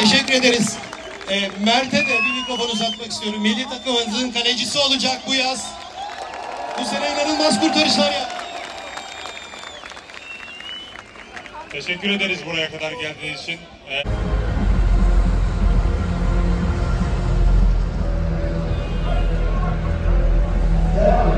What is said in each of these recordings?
Teşekkür ederiz. E, Mert'e de bir mikrofon uzatmak istiyorum. Milli takımımızın kalecisi olacak bu yaz. Bu sene inanılmaz kurtarışlar yaptı. Teşekkür ederiz buraya kadar geldiğiniz için. Ee, Jonas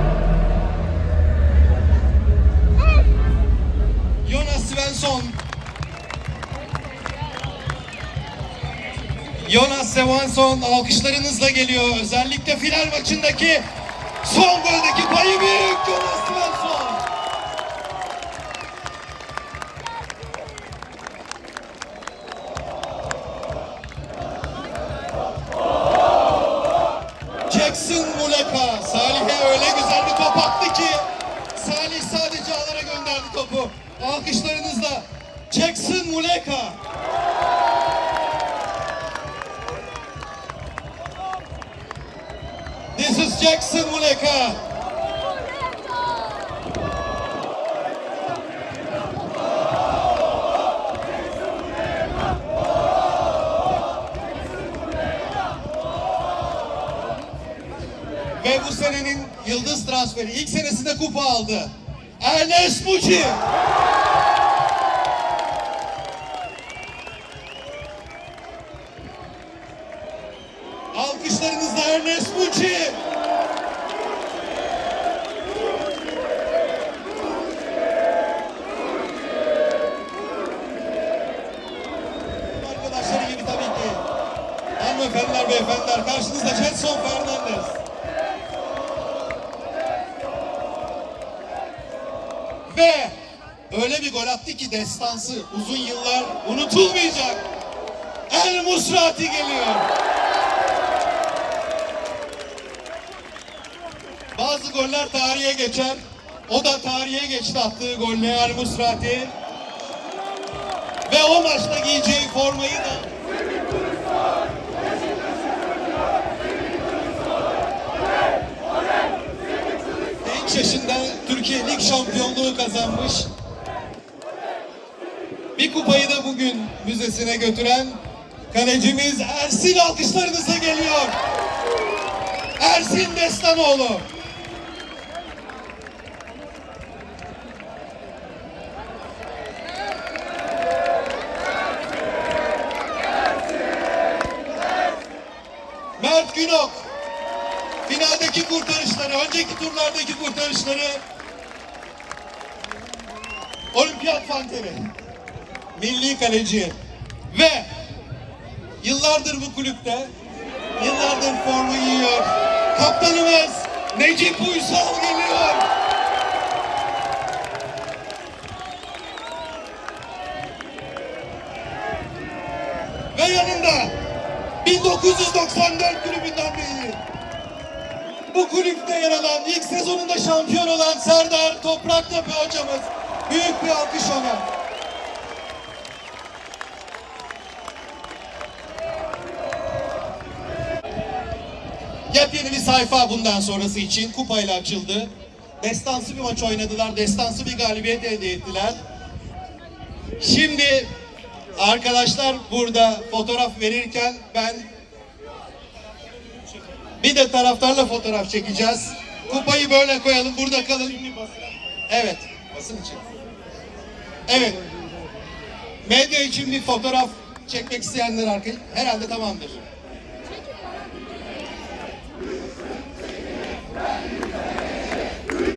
Jonas Svensson alkışlarınızla geliyor. Özellikle final maçındaki son goldeki payı büyük Jonas Svensson. Jackson Muleka. Salih'e öyle güzel bir top attı ki Salih sadece ağlara gönderdi topu. Alkışlarınızla Jackson Muleka. This is Jackson Muleka. Ve bu senenin yıldız transferi ilk senesinde kupa aldı. Ernest Muçi. Alkışlarınızla Ernest Muçi. Arkadaşları gibi tabii ki. Hanımefendiler, beyefendiler karşınızda Jetson Fernandez. Ve öyle bir gol attı ki destansı uzun yıllar unutulmayacak. El Musrati geliyor. Bazı goller tarihe geçer. O da tarihe geçti attığı golle El Musrati. Ve o maçta giyeceği formayı da genç yaşında Türkiye Lig şampiyonluğu kazanmış. Bir kupayı da bugün müzesine götüren kalecimiz Ersin alkışlarınıza geliyor. Ersin Destanoğlu. Günok. Finaldeki kurtarışları, önceki turlardaki kurtarışları olimpiyat fanteri, milli kaleci ve yıllardır bu kulüpte, yıllardır forma giyiyor. Kaptanımız Necip Uysal geliyor. Ve yanında 1994 kulübünden beri bu kulüpte yer alan, ilk sezonunda şampiyon olan Serdar Topraktepe hocamız. Büyük bir alkış ona. Yepyeni bir sayfa bundan sonrası için kupayla açıldı. Destansı bir maç oynadılar. Destansı bir galibiyet elde ettiler. Şimdi arkadaşlar burada fotoğraf verirken ben bir de taraftarla fotoğraf çekeceğiz. Kupayı böyle koyalım. Burada kalın. Evet. Basın için. Evet. Medya için bir fotoğraf çekmek isteyenler arkadaş herhalde tamamdır.